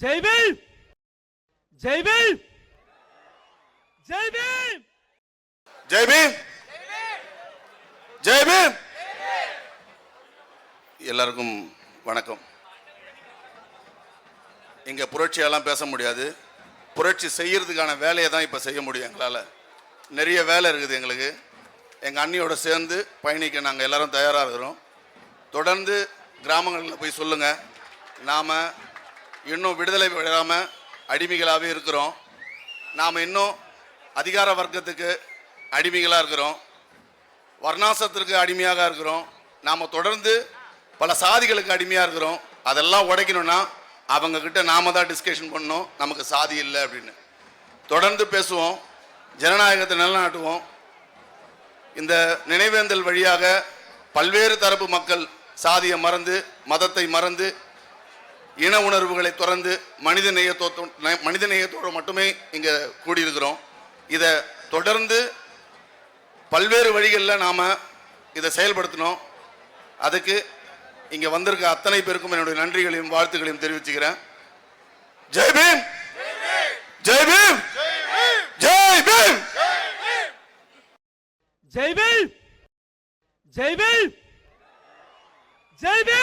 ஜெய் பீம்! ஜெய் பீம்! ஜெய் பீம்! ஜெய் பீம்! ஜெய் பீம்! எல்லாருக்கும் வணக்கம். இங்க புரட்சியெல்லாம் பேச முடியாது. புரட்சி செய்யறதுக்கான வேலையை தான் இப்போ செய்ய முடியும் எங்களால். நிறைய வேலை இருக்குது எங்களுக்கு. எங்கள் அண்ணியோட சேர்ந்து பயணிக்க நாங்கள் எல்லாரும் தயாராக இருக்கிறோம். தொடர்ந்து கிராமங்களில் போய் சொல்லுங்கள் நாம் இன்னும் விடுதலை பெறாமல் அடிமைகளாகவே இருக்கிறோம். நாம் இன்னும் அதிகார வர்க்கத்துக்கு அடிமைகளாக இருக்கிறோம். வர்ணாசத்திற்கு அடிமையாக இருக்கிறோம். நாம் தொடர்ந்து பல சாதிகளுக்கு அடிமையாக இருக்கிறோம். அதெல்லாம் உடைக்கணும்னா அவங்கக்கிட்ட நாம தான் டிஸ்கஷன் பண்ணோம் நமக்கு சாதி இல்லை அப்படின்னு. தொடர்ந்து பேசுவோம். ஜனநாயகத்தை நிலநாட்டுவோம். இந்த நினைவேந்தல் வழியாக பல்வேறு தரப்பு மக்கள் சாதியை மறந்து மதத்தை மறந்து இன உணர்வுகளை துறந்து மனித நேயத்தோ மனித நேயத்தோடு மட்டுமே இங்கே கூடியிருக்கிறோம். இதை தொடர்ந்து பல்வேறு வழிகளில் நாம் இதை செயல்படுத்தணும் அதுக்கு இங்கே வந்திருக்க அத்தனை பேருக்கும் என்னுடைய நன்றிகளையும் வாழ்த்துக்களையும் தெரிவிச்சுக்கிறேன். ஜெய் பீம்! ஜெய் பீம்! ஜெய் பீம்! ஜெய் பீம்! ஜெய் பீம்! ஜெய் பீம்!